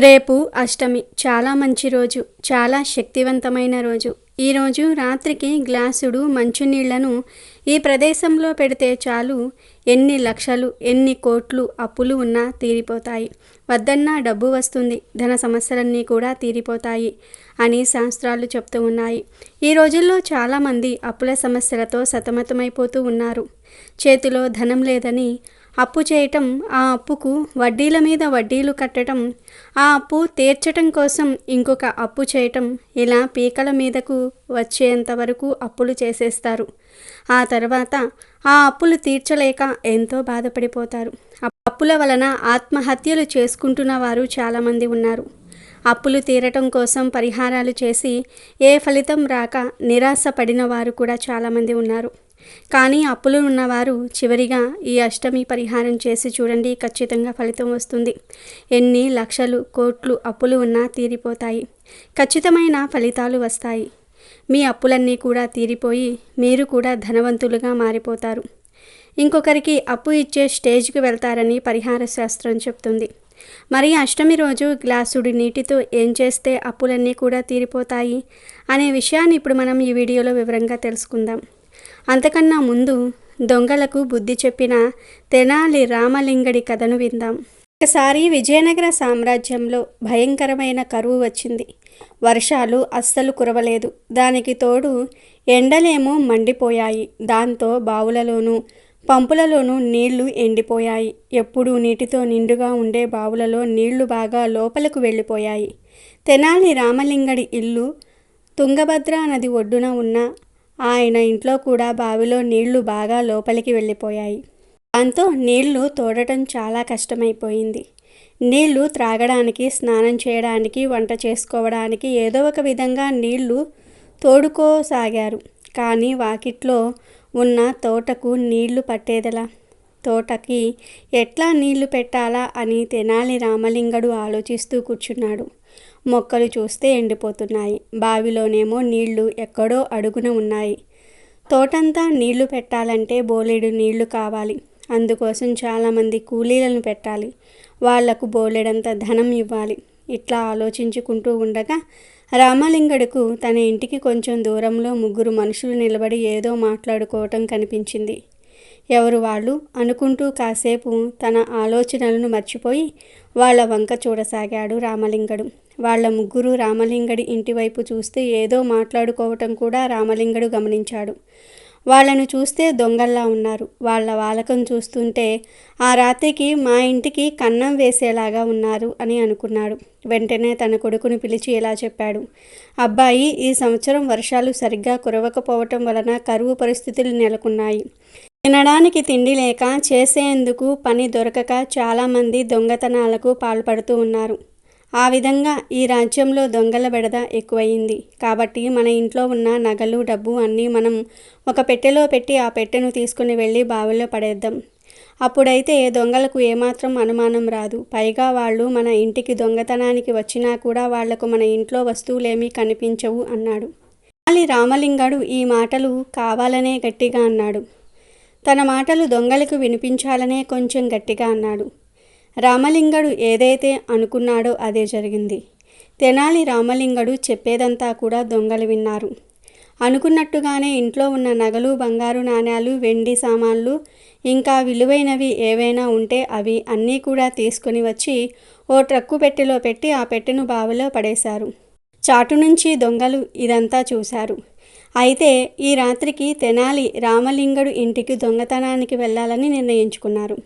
రేపు అష్టమి. చాలా మంచి రోజు. చాలా శక్తివంతమైన రోజు. ఈరోజు రాత్రికి గ్లాసుడు మంచునీళ్ళను ఈ ప్రదేశంలో పెడితే చాలు ఎన్ని లక్షలు ఎన్ని కోట్లు అప్పులు ఉన్నా తీరిపోతాయి. వద్దన్నా డబ్బు వస్తుంది ధన సమస్యలన్నీ కూడా తీరిపోతాయి అని శాస్త్రాలు చెప్తూ ఉన్నాయి. ఈ రోజుల్లో చాలామంది అప్పుల సమస్యలతో సతమతమైపోతూ ఉన్నారు. చేతిలో ధనం లేదని అప్పు చేయటం ఆ అప్పుకు వడ్డీల మీద వడ్డీలు కట్టడం ఆ అప్పు తీర్చటం కోసం ఇంకొక అప్పు చేయటం ఇలా పీకల మీదకు వచ్చేంత వరకు అప్పులు చేసేస్తారు. ఆ తర్వాత ఆ అప్పులు తీర్చలేక ఎంతో బాధపడిపోతారు. అప్పుల వలన ఆత్మహత్యలు చేసుకుంటున్న వారు చాలామంది ఉన్నారు. అప్పులు తీరటం కోసం పరిహారాలు చేసి ఏ ఫలితం రాక నిరాశ పడిన వారు కూడా చాలామంది ఉన్నారు. కానీ అప్పులు ఉన్నవారు చివరిగా ఈ అష్టమి పరిహారం చేసి చూడండి ఖచ్చితంగా ఫలితం వస్తుంది. ఎన్ని లక్షలు కోట్లు అప్పులు ఉన్నా తీరిపోతాయి. ఖచ్చితమైన ఫలితాలు వస్తాయి. మీ అప్పులన్నీ కూడా తీరిపోయి మీరు కూడా ధనవంతులుగా మారిపోతారు. ఇంకొకరికి అప్పు ఇచ్చే స్టేజ్కి వెళ్తారని పరిహార శాస్త్రం చెప్తుంది. మరి అష్టమి రోజు గ్లాసుడి నీటితో ఏం చేస్తే అప్పులన్నీ కూడా తీరిపోతాయి? అనే విషయాన్ని ఇప్పుడు మనం ఈ వీడియోలో వివరంగా తెలుసుకుందాం. అంతకన్నా ముందు దొంగలకు బుద్ధి చెప్పిన తెనాలి రామలింగడి కథను విందాం. ఒకసారి విజయనగర సామ్రాజ్యంలో భయంకరమైన కరువు వచ్చింది. వర్షాలు అస్సలు కురవలేదు. దానికి తోడు ఎండలేమో మండిపోయాయి. దాంతో బావులలోనూ పంపులలోనూ నీళ్ళు ఎండిపోయాయి. ఎప్పుడూ నీటితో నిండుగా ఉండే బావులలో నీళ్ళు బాగా లోపలకు వెళ్ళిపోయాయి. తెనాలి రామలింగడి ఇల్లు తుంగభద్రా నది ఒడ్డున ఉన్న ఆయన ఇంట్లో కూడా బావిలో నీళ్ళు బాగా లోపలికి వెళ్ళిపోయాయి. దాంతో నీళ్ళు తోడటం చాలా కష్టమైపోయింది. నీళ్ళు త్రాగడానికి స్నానం చేయడానికి వంట చేసుకోవడానికి ఏదో ఒక విధంగా నీళ్ళు తోడుకోసాగారు. కానీ వాకిట్లో ఉన్న తోటకు నీళ్ళు పట్టేదలా? తోటకి ఎట్లా నీళ్ళు పెట్టాలా అని తెనాలి రామలింగడు ఆలోచిస్తూ కూర్చున్నాడు. మొక్కలు చూస్తే ఎండిపోతున్నాయి. బావిలోనేమో నీళ్ళు ఎక్కడో అడుగున ఉన్నాయి. తోటంతా నీళ్ళు పెట్టాలంటే బోలెడు నీళ్ళు కావాలి. అందుకోసం చాలామంది కూలీలను పెట్టాలి. వాళ్ళకు బోలెడంత ధనం ఇవ్వాలి. ఇట్లా ఆలోచించుకుంటూ ఉండగా రామలింగడుకు తన ఇంటికి కొంచెం దూరంలో ముగ్గురు మనుషులు నిలబడి ఏదో మాట్లాడుకోవటం కనిపించింది. ఎవరు వాళ్ళు అనుకుంటూ కాసేపు తన ఆలోచనలను మర్చిపోయి వాళ్ళ వంక చూడసాగాడు రామలింగడు. వాళ్ళ ముగ్గురు రామలింగడి ఇంటివైపు చూస్తే ఏదో మాట్లాడుకోవటం కూడా రామలింగడు గమనించాడు. వాళ్ళను చూస్తే దొంగల్లా ఉన్నారు. వాళ్ళ వాలకం చూస్తుంటే ఆ రాత్రికి మా ఇంటికి కన్నం వేసేలాగా ఉన్నారు అని అనుకున్నాడు. వెంటనే తన కొడుకును పిలిచి ఇలా చెప్పాడు. అబ్బాయి ఈ సంవత్సరం వర్షాలు సరిగ్గా కురవకపోవటం వలన కరువు పరిస్థితులు నెలకొన్నాయి. తినడానికి తిండి లేక చేసేందుకు పని దొరకక చాలామంది దొంగతనాలకు పాల్పడుతూ ఉన్నారు. ఆ విధంగా ఈ రాజ్యంలో దొంగల బెడద ఎక్కువయింది. కాబట్టి మన ఇంట్లో ఉన్న నగలు డబ్బు అన్నీ మనం ఒక పెట్టెలో పెట్టి ఆ పెట్టెను తీసుకుని వెళ్ళి బావిలో పడేద్దాం. అప్పుడైతే దొంగలకు ఏమాత్రం అనుమానం రాదు. పైగా వాళ్ళు మన ఇంటికి దొంగతనానికి వచ్చినా కూడా వాళ్ళకు మన ఇంట్లో వస్తువులేమీ కనిపించవు అన్నాడు. అలి రామలింగడు ఈ మాటలు కావాలనే గట్టిగా అన్నాడు. తన మాటలు దొంగలకు వినిపించాలనే కొంచెం గట్టిగా అన్నాడు. రామలింగడు ఏదైతే అనుకున్నాడో అదే జరిగింది. తెనాలి రామలింగడు చెప్పేదంతా కూడా దొంగలు విన్నారు. అనుకున్నట్టుగానే ఇంట్లో ఉన్న నగలు బంగారు నాణ్యాలు వెండి సామాన్లు ఇంకా విలువైనవి ఏవైనా ఉంటే అవి అన్నీ కూడా తీసుకుని వచ్చి ఓ ట్రక్కు పెట్టెలో పెట్టి ఆ పెట్టెను బావిలో పడేశారు. చాటు నుంచి దొంగలు ఇదంతా చూశారు. అయితే ఈ రాత్రికి తెనాలి రామలింగడు ఇంటికి దొంగతనానికి వెళ్ళాలని నిర్ణయించుకున్నారు.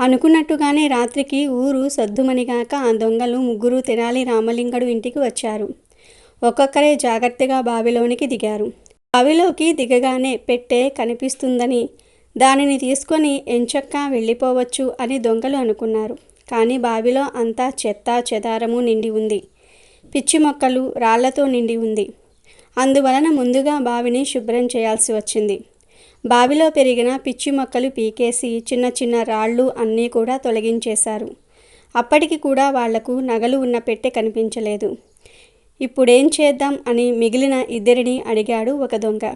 అనుకున్నట్టుగానే రాత్రికి ఊరు సద్దుమనిగాక ఆ దొంగలు ముగ్గురు తెనాలి రామలింగడు ఇంటికి వచ్చారు. ఒక్కొక్కరే జాగ్రత్తగా బావిలోనికి దిగారు. బావిలోకి దిగగానే పెట్టే కనిపిస్తుందని దానిని తీసుకొని ఎంచక్కా వెళ్ళిపోవచ్చు అని దొంగలు అనుకున్నారు. కానీ బావిలో అంతా చెత్త చెదారము నిండి ఉంది. పిచ్చి మొక్కలు రాళ్ళతో నిండి ఉంది. అందువలన ముందుగా బావిని శుభ్రం చేయాల్సి వచ్చింది. బావిలో పెరిగిన పిచ్చి మొక్కలు పీకేసి చిన్న చిన్న రాళ్ళు అన్నీ కూడా తొలగించేశారు. అప్పటికి కూడా వాళ్ళకు నగలు ఉన్న పెట్టె కనిపించలేదు. ఇప్పుడేం చేద్దాం? అని మిగిలిన ఇద్దరిని అడిగాడు ఒక దొంగ.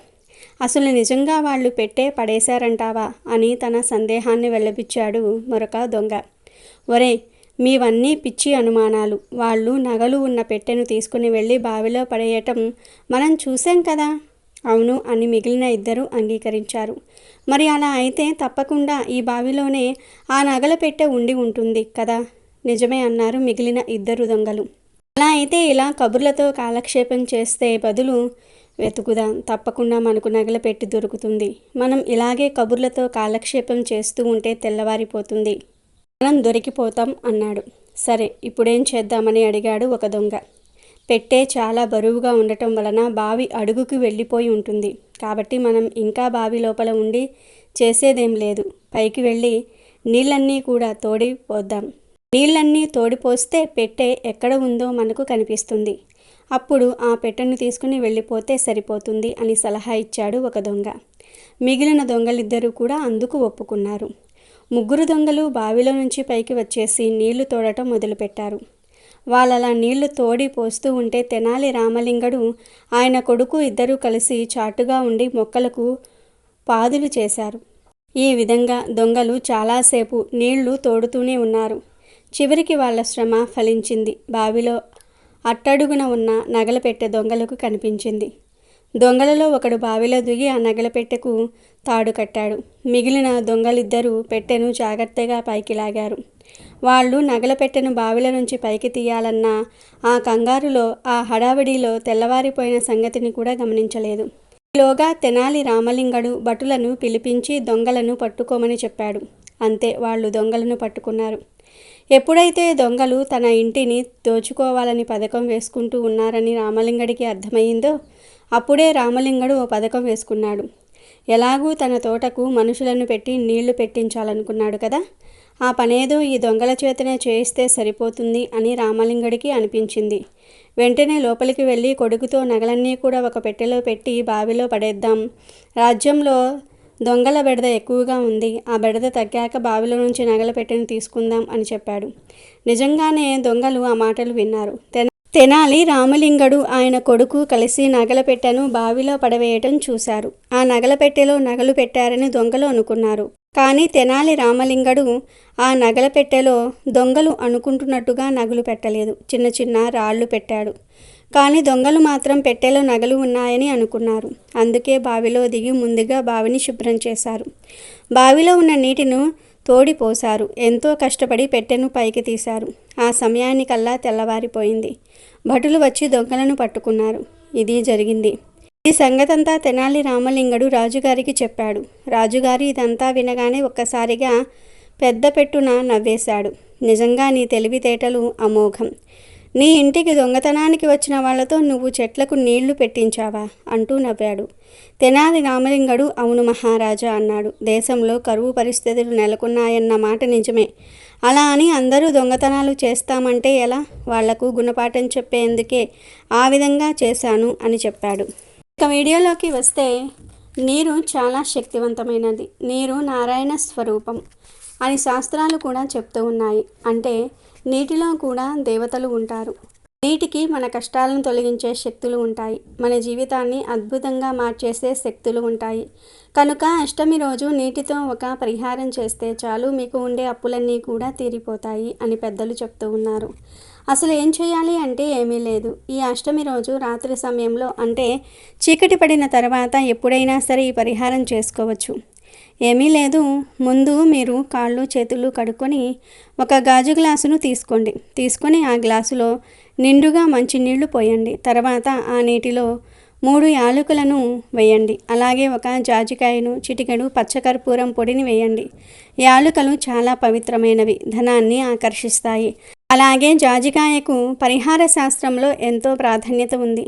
అసలు నిజంగా వాళ్ళు పెట్టే పడేశారంటావా? అని తన సందేహాన్ని వెళ్ళబిచ్చాడు మరొక దొంగ. ఒరే మీవన్నీ పిచ్చి అనుమానాలు. వాళ్ళు నగలు ఉన్న పెట్టెను తీసుకుని వెళ్ళి బావిలో పడేయటం మనం చూసాం కదా? అవును అని మిగిలిన ఇద్దరు అంగీకరించారు. మరి అలా అయితే తప్పకుండా ఈ బావిలోనే ఆ నగల పెట్టె ఉండి ఉంటుంది కదా? నిజమే అన్నారు మిగిలిన ఇద్దరు దొంగలు. అలా అయితే ఇలా కబుర్లతో కాలక్షేపం చేస్తే బదులు వెతుకుదాం. తప్పకుండా మనకు నగల పెట్టి దొరుకుతుంది. మనం ఇలాగే కబుర్లతో కాలక్షేపం చేస్తూ ఉంటే తెల్లవారిపోతుంది. మనం దొరికిపోతాం అన్నాడు. సరే ఇప్పుడేం చేద్దామని అడిగాడు ఒక దొంగ. పెట్టే చాలా బరువుగా ఉండటం వలన బావి అడుగుకి వెళ్ళిపోయి ఉంటుంది. కాబట్టి మనం ఇంకా బావి లోపల ఉండి చేసేదేం లేదు. పైకి వెళ్ళి నీళ్ళన్నీ కూడా తోడి పోద్దాం. నీళ్ళన్నీ తోడిపోస్తే పెట్టె ఎక్కడ ఉందో మనకు కనిపిస్తుంది. అప్పుడు ఆ పెట్టెను తీసుకుని వెళ్ళిపోతే సరిపోతుంది అని సలహా ఇచ్చాడు ఒక దొంగ. మిగిలిన దొంగలిద్దరూ కూడా అందుకు ఒప్పుకున్నారు. ముగ్గురు దొంగలు బావిలో నుంచి పైకి వచ్చేసి నీళ్ళు తోడటం మొదలుపెట్టారు. వాళ్ళలా నీళ్ళు తోడి పోస్తూ ఉంటే తెనాలి రామలింగడు ఆయన కొడుకు ఇద్దరూ కలిసి చాటుగా ఉండి మొక్కలకు పాదులు చేశారు. ఈ విధంగా దొంగలు చాలాసేపు నీళ్ళు తోడుతూనే ఉన్నారు. చివరికి వాళ్ళ శ్రమ ఫలించింది. బావిలో అట్టడుగున ఉన్న నగల పెట్టె దొంగలకు కనిపించింది. దొంగలలో ఒకడు బావిలో దిగి ఆ నగల పెట్టెకు తాడు కట్టాడు. మిగిలిన దొంగలిద్దరూ పెట్టెను జాగ్రత్తగా పైకి లాగారు. వాళ్ళు నగల పెట్టెను బావిల నుంచి పైకి తీయాలన్న ఆ కంగారులో ఆ హడావిడిలో తెల్లవారిపోయిన సంగతిని కూడా గమనించలేదు. ఈలోగా తెనాలి రామలింగడు భటులను పిలిపించి దొంగలను పట్టుకోమని చెప్పాడు. అంతే వాళ్ళు దొంగలను పట్టుకున్నారు. ఎప్పుడైతే దొంగలు తన ఇంటిని దోచుకోవాలని పథకం వేసుకుంటూ ఉన్నారని రామలింగడికి అర్థమయ్యిందో అప్పుడే రామలింగడు ఓ పథకం వేసుకున్నాడు. ఎలాగూ తన తోటకు మనుషులను పెట్టి నీళ్ళు పెట్టించాలనుకున్నాడు కదా. ఆ పనేదో ఈ దొంగల చేతనే చేయిస్తే సరిపోతుంది అని రామలింగడికి అనిపించింది. వెంటనే లోపలికి వెళ్ళి కొడుకుతో నగలన్నీ కూడా ఒక పెట్టెలో పెట్టి బావిలో పడేద్దాం. రాజ్యంలో దొంగల బెడద ఎక్కువగా ఉంది. ఆ బెడద తగ్గాక బావిలో నుంచి నగల పెట్టెను తీసుకుందాం అని చెప్పాడు. నిజంగానే దొంగలు ఆ మాటలు విన్నారు. తెనాలి రామలింగడు ఆయన కొడుకు కలిసి నగల పెట్టెను బావిలో పడవేయటం చూశారు. ఆ నగల పెట్టెలో నగలు పెట్టారని దొంగలు అనుకున్నారు. కానీ తెనాలి రామలింగడు ఆ నగల పెట్టెలో దొంగలు అనుకుంటున్నట్టుగా నగలు పెట్టలేదు. చిన్న చిన్న రాళ్ళు పెట్టాడు. కానీ దొంగలు మాత్రం పెట్టెలో నగలు ఉన్నాయని అనుకున్నారు. అందుకే బావిలో దిగి ముందుగా బావిని శుభ్రం చేశారు. బావిలో ఉన్న నీటిను తోడిపోశారు. ఎంతో కష్టపడి పెట్టెను పైకి తీశారు. ఆ సమయానికల్లా తెల్లవారిపోయింది. భటులు వచ్చి దొంగలను పట్టుకున్నారు. ఇది జరిగింది. ఈ సంగతంతా తెనాలి రామలింగడు రాజుగారికి చెప్పాడు. రాజుగారు ఇదంతా వినగానే ఒక్కసారిగా పెద్ద పెట్టున నవ్వేశాడు. నిజంగా నీ తెలివితేటలు అమోఘం. నీ ఇంటికి దొంగతనానికి వచ్చిన వాళ్ళతో నువ్వు చెట్లకు నీళ్ళు పెట్టించావా? అంటూ నవ్వాడు. తెనాలి రామలింగడు అవును మహారాజా అన్నాడు. దేశంలో కరువు పరిస్థితులు నెలకొన్నాయన్న మాట నిజమే. అలా అని అందరూ దొంగతనాలు చేస్తామంటే ఎలా? వాళ్ళకు గుణపాఠం చెప్పేందుకే ఆ విధంగా చేశాను అని చెప్పాడు. ఇక వీడియోలోకి వస్తే నీరు చాలా శక్తివంతమైనది. నీరు నారాయణ స్వరూపం అని శాస్త్రాలు కూడా చెప్తూ ఉన్నాయి. అంటే నీటిలో కూడా దేవతలు ఉంటారు. నీటికి మన కష్టాలను తొలగించే శక్తులు ఉంటాయి. మన జీవితాన్ని అద్భుతంగా మార్చేసే శక్తులు ఉంటాయి. కనుక అష్టమి రోజు నీటితో ఒక పరిహారం చేస్తే చాలు మీకు ఉండే అప్పులన్నీ కూడా తీరిపోతాయి అని పెద్దలు చెప్తూ ఉన్నారు. అసలు ఏం చేయాలి అంటే ఏమీ లేదు. ఈ అష్టమి రోజు రాత్రి సమయంలో అంటే చీకటి పడిన తర్వాత ఎప్పుడైనా సరే ఈ పరిహారం చేసుకోవచ్చు. ఏమీ లేదు. ముందు మీరు కాళ్ళు చేతులు కడుక్కొని ఒక గాజు గ్లాసును తీసుకోండి. తీసుకొని ఆ గ్లాసులో నిండుగా మంచినీళ్ళు పోయండి. తర్వాత ఆ నీటిలో మూడు యాలకులను వేయండి. అలాగే ఒక జాజికాయను చిటికెడు పచ్చకర్పూరం పొడిని వేయండి. యాలుకలు చాలా పవిత్రమైనవి. ధనాన్ని ఆకర్షిస్తాయి. అలాగే జాజికాయకు పరిహార శాస్త్రంలో ఎంతో ప్రాధాన్యత ఉంది.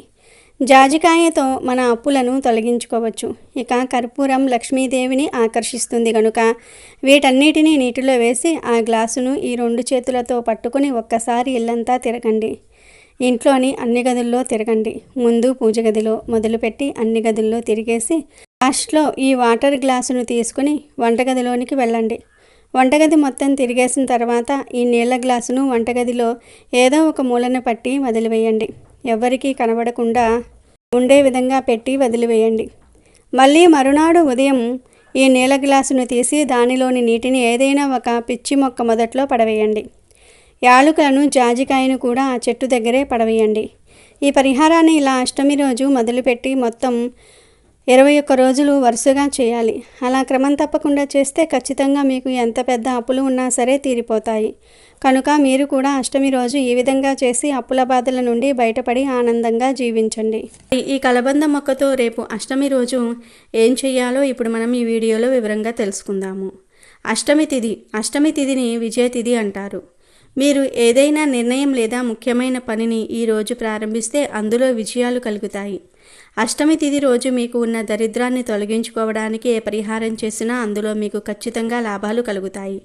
జాజికాయతో మన అప్పులను తొలగించుకోవచ్చు. ఇక కర్పూరం లక్ష్మీదేవిని ఆకర్షిస్తుంది కనుక వీటన్నిటినీ నీటిలో వేసి ఆ గ్లాసును ఈ రెండు చేతులతో పట్టుకుని ఒక్కసారి ఇల్లంతా తిరగండి. ఇంట్లోని అన్ని గదుల్లో తిరగండి. ముందు పూజ గదిలో మొదలుపెట్టి అన్ని గదుల్లో తిరిగేసి లాస్ట్లో ఈ వాటర్ గ్లాసును తీసుకుని వంటగదిలోనికి వెళ్ళండి. వంటగది మొత్తం తిరిగేసిన తర్వాత ఈ నీళ్ళ గ్లాసును వంటగదిలో ఏదో ఒక మూలన పట్టి వదిలివేయండి. ఎవ్వరికీ కనబడకుండా ఉండే విధంగా పెట్టి వదిలివేయండి. మళ్ళీ మరునాడు ఉదయం ఈ నీళ్ళ గ్లాసును తీసి దానిలోని నీటిని ఏదైనా ఒక పిచ్చి మొక్క మొదట్లో పడవేయండి. యాలుకలను జాజికాయను కూడా ఆ చెట్టు దగ్గరే పడవేయండి. ఈ పరిహారాన్ని ఇలా అష్టమి రోజు మొదలుపెట్టి మొత్తం ఇరవై ఒక్క రోజులు వరుసగా చేయాలి. అలా క్రమం తప్పకుండా చేస్తే ఖచ్చితంగా మీకు ఎంత పెద్ద అప్పులు ఉన్నా సరే తీరిపోతాయి. కనుక మీరు కూడా అష్టమి రోజు ఈ విధంగా చేసి అప్పుల బాధల నుండి బయటపడి ఆనందంగా జీవించండి. ఈ- కలబంద మొక్కతో రేపు అష్టమి రోజు ఏం చేయాలో ఇప్పుడు మనం ఈ వీడియోలో వివరంగా తెలుసుకుందాము. అష్టమి తిథి అష్టమి తిథిని విజయ తిథి అంటారు. మీరు ఏదైనా నిర్ణయం లేదా ముఖ్యమైన పనిని ఈ రోజు ప్రారంభిస్తే అందులో విజయాలు కలుగుతాయి. అష్టమి తిథి రోజు మీకు ఉన్న దరిద్రాన్ని తొలగించుకోవడానికి ఏ పరిహారం చేసినా అందులో మీకు ఖచ్చితంగా లాభాలు కలుగుతాయి.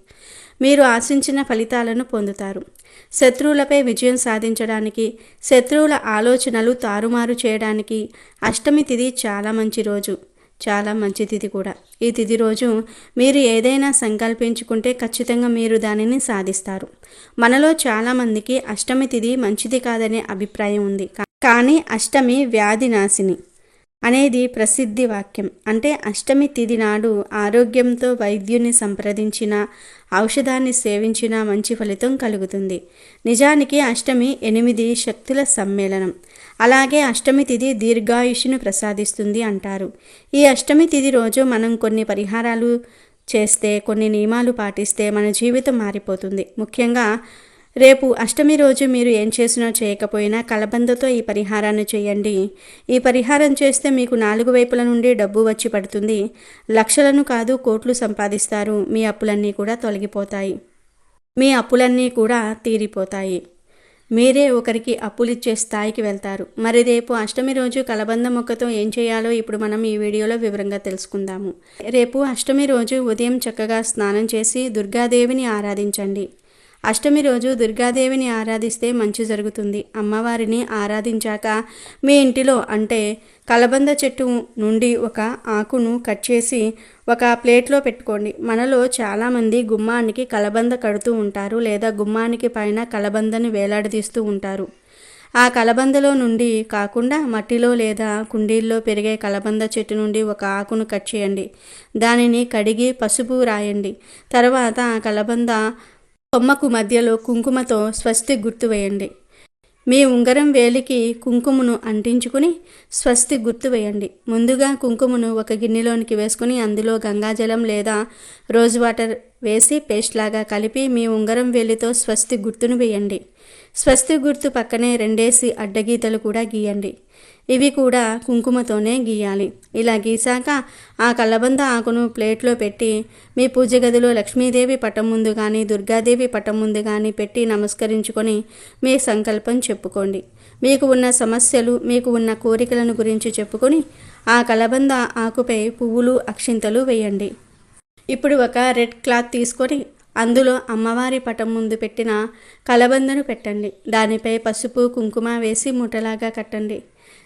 మీరు ఆశించిన ఫలితాలను పొందుతారు. శత్రువులపై విజయం సాధించడానికి శత్రువుల ఆలోచనలు తారుమారు చేయడానికి అష్టమి తిథి చాలా మంచి రోజు. చాలా మంచి తిథి కూడా. ఈ తిథి రోజు మీరు ఏదైనా సంకల్పించుకుంటే ఖచ్చితంగా మీరు దానిని సాధిస్తారు. మనలో చాలామందికి అష్టమి తిథి మంచిది కాదనే అభిప్రాయం ఉంది. కానీ అష్టమి వ్యాధి నాశిని. అనేది ప్రసిద్ధి వాక్యం. అంటే అష్టమి తిది నాడు ఆరోగ్యంతో వైద్యుని సంప్రదించిన ఔషధాన్ని సేవించిన మంచి ఫలితం కలుగుతుంది. నిజానికి అష్టమి ఎనిమిది శక్తుల సమ్మేళనం. అలాగే అష్టమి తిథి దీర్ఘాయుషును ప్రసాదిస్తుంది అంటారు. ఈ అష్టమి తిథి రోజు మనం కొన్ని పరిహారాలు చేస్తే కొన్ని నియమాలు పాటిస్తే మన జీవితం మారిపోతుంది. ముఖ్యంగా రేపు అష్టమి రోజు మీరు ఏం చేసినా చేయకపోయినా కలబందతో ఈ పరిహారాన్ని చేయండి. ఈ పరిహారం చేస్తే మీకు నాలుగు వైపుల నుండి డబ్బు వచ్చి పడుతుంది. లక్షలను కాదు కోట్లు సంపాదిస్తారు. మీ అప్పులన్నీ కూడా తొలగిపోతాయి. మీ అప్పులన్నీ కూడా తీరిపోతాయి. మీరే ఒకరికి అప్పులిచ్చే స్థాయికి వెళ్తారు. మరి రేపు అష్టమి రోజు కలబంద మొక్కతో ఏం చేయాలో ఇప్పుడు మనం ఈ వీడియోలో వివరంగా తెలుసుకుందాము. రేపు అష్టమి రోజు ఉదయం చక్కగా స్నానం చేసి దుర్గాదేవిని ఆరాధించండి. అష్టమి రోజు దుర్గాదేవిని ఆరాధిస్తే మంచి జరుగుతుంది. అమ్మవారిని ఆరాధించాక మీ ఇంటిలో అంటే కలబంద చెట్టు నుండి ఒక ఆకును కట్ చేసి ఒక ప్లేట్లో పెట్టుకోండి. మనలో చాలామంది గుమ్మానికి కలబంద కడుతూ ఉంటారు లేదా గుమ్మానికి పైన కలబందని వేలాడదీస్తూ ఉంటారు. ఆ కలబందలో నుండి కాకుండా మట్టిలో లేదా కుండీల్లో పెరిగే కలబంద చెట్టు నుండి ఒక ఆకును కట్ చేయండి. దానిని కడిగి పసుపు రాయండి. తర్వాత ఆ కలబంద కొమ్మకు మధ్యలో కుంకుమతో స్వస్తి గుర్తు వేయండి. మీ ఉంగరం వేలికి కుంకుమను అంటించుకుని స్వస్తి గుర్తు వేయండి. ముందుగా కుంకుమను ఒక గిన్నెలోనికి వేసుకుని అందులో గంగాజలం లేదా రోజ్ వాటర్ వేసి పేస్ట్ లాగా కలిపి మీ ఉంగరం వేలితో స్వస్తి గుర్తును వేయండి. స్వస్తి గుర్తు పక్కనే రెండేసి అడ్డగీతలు కూడా గీయండి. ఇవి కూడా కుంకుమతోనే గీయాలి. ఇలా గీసాక ఆ కలబంద ఆకును ప్లేట్లో పెట్టి మీ పూజ గదిలో లక్ష్మీదేవి పటం ముందు కానీ దుర్గాదేవి పటం ముందు కానీ పెట్టి నమస్కరించుకొని మీ సంకల్పం చెప్పుకోండి. మీకు ఉన్న సమస్యలు మీకు ఉన్న కోరికలను గురించి చెప్పుకొని ఆ కలబంద ఆకుపై పువ్వులు అక్షింతలు వేయండి. ఇప్పుడు ఒక రెడ్ క్లాత్ తీసుకొని అందులో అమ్మవారి పటం ముందు పెట్టిన కలబందను పెట్టండి. దానిపై పసుపు కుంకుమ వేసి మూటలాగా కట్టండి.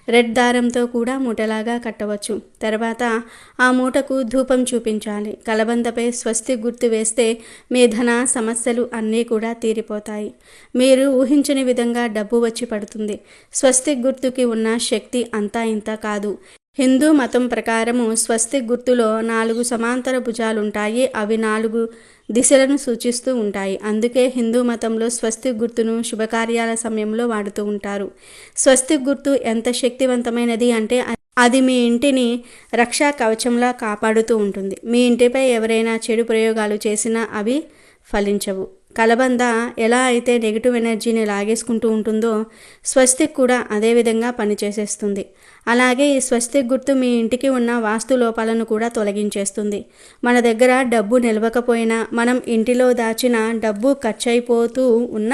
రెడ్ దారంతో కూడా మూటలాగా కట్టవచ్చు. తర్వాత ఆ మూటకు ధూపం చూపించాలి. కలబందపై స్వస్తి గుర్తు వేస్తే మీ ధన సమస్యలు అన్నీ కూడా తీరిపోతాయి. మీరు ఊహించని విధంగా డబ్బు వచ్చి పడుతుంది. స్వస్తి గుర్తుకి ఉన్న శక్తి అంతా ఇంత కాదు. హిందూ మతం ప్రకారము స్వస్తి గుర్తులో నాలుగు సమాంతర భుజాలుంటాయి. అవి నాలుగు దిశలను సూచిస్తూ ఉంటాయి. అందుకే హిందూ మతంలో స్వస్తి గుర్తును శుభకార్యాల సమయంలో వాడుతూ ఉంటారు. స్వస్తి గుర్తు ఎంత శక్తివంతమైనది అంటే అది మీ ఇంటిని రక్షా కవచంలా కాపాడుతూ ఉంటుంది. మీ ఇంటిపై ఎవరైనా చెడు ప్రయోగాలు చేసినా అవి ఫలించవు. కలబంద ఎలా అయితే నెగిటివ్ ఎనర్జీని లాగేసుకుంటూ ఉంటుందో స్వస్తిక్ కూడా అదే విధంగా పనిచేసేస్తుంది. అలాగే ఈ స్వస్తిక్ గుర్తు మీ ఇంటికి ఉన్న వాస్తు లోపాలను కూడా తొలగించేస్తుంది. మన దగ్గర డబ్బు నిలవకపోయినా మనం ఇంటిలో దాచిన డబ్బు ఖర్చయిపోతూ ఉన్న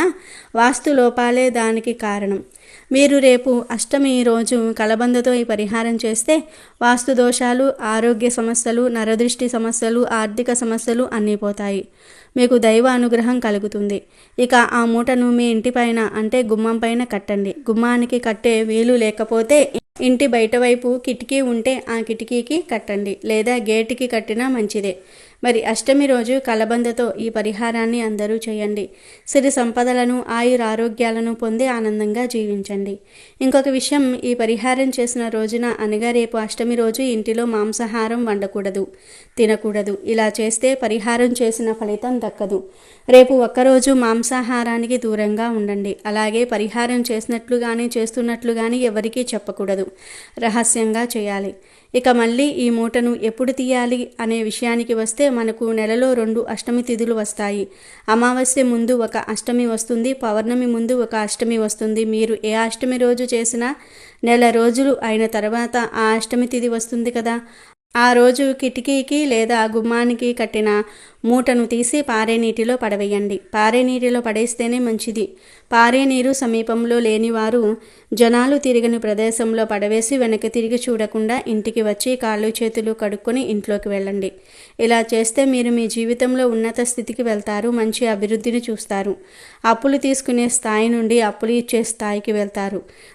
వాస్తు లోపాలే దానికి కారణం. మీరు రేపు అష్టమి రోజు కలబందతో ఈ పరిహారం చేస్తే వాస్తు దోషాలు ఆరోగ్య సమస్యలు నరదృష్టి సమస్యలు ఆర్థిక సమస్యలు అన్నీ పోతాయి. మీకు దైవ అనుగ్రహం కలుగుతుంది. ఇక ఆ మూటను మీ ఇంటిపైన అంటే గుమ్మం పైన కట్టండి. గుమ్మానికి కట్టే వీలు లేకపోతే ఇంటి బయట వైపు కిటికీ ఉంటే ఆ కిటికీకి కట్టండి. లేదా గేటుకి కట్టినా మంచిదే. మరి అష్టమి రోజు కలబందతో ఈ పరిహారాన్ని అందరూ చేయండి. సిరి సంపదలను ఆయుర ఆరోగ్యాలను పొంది ఆనందంగా జీవించండి. ఇంకొక విషయం ఈ పరిహారం చేసిన రోజున అనగా రేపు అష్టమి రోజు ఇంటిలో మాంసాహారం వండకూడదు తినకూడదు. ఇలా చేస్తే పరిహారం చేసిన ఫలితం దక్కదు. రేపు ఒక్కరోజు మాంసాహారానికి దూరంగా ఉండండి. అలాగే పరిహారం చేసినట్లు కానీ చేస్తున్నట్లు కానీ ఎవరికీ చెప్పకూడదు. రహస్యంగా చేయాలి. ఇక మళ్ళీ ఈ మూటను ఎప్పుడు తీయాలి అనే విషయానికి వస్తే మనకు నెలలో రెండు అష్టమి తిథులు వస్తాయి. అమావాస్య ముందు ఒక అష్టమి వస్తుంది పౌర్ణమి ముందు ఒక అష్టమి వస్తుంది. మీరు ఏ అష్టమి రోజు చేసినా నెల రోజులు అయిన తర్వాత ఆ అష్టమి తిథి వస్తుంది కదా. ఆ రోజు కిటికీకి లేదా గుమ్మానికి కట్టిన మూటను తీసి పారే నీటిలో పడవేయండి. పారే నీటిలో పడేస్తేనే మంచిది. పారే నీరు సమీపంలో లేనివారు జనాలు తిరిగిన ప్రదేశంలో పడవేసి వెనక్కి తిరిగి చూడకుండా ఇంటికి వచ్చి కాళ్ళు చేతులు కడుక్కొని ఇంట్లోకి వెళ్ళండి. ఇలా చేస్తే మీరు మీ జీవితంలో ఉన్నత స్థితికి వెళ్తారు మంచి అభివృద్ధిని చూస్తారు. అప్పులు తీసుకునే స్థాయి నుండి అప్పులు ఇచ్చే స్థాయికి వెళ్తారు.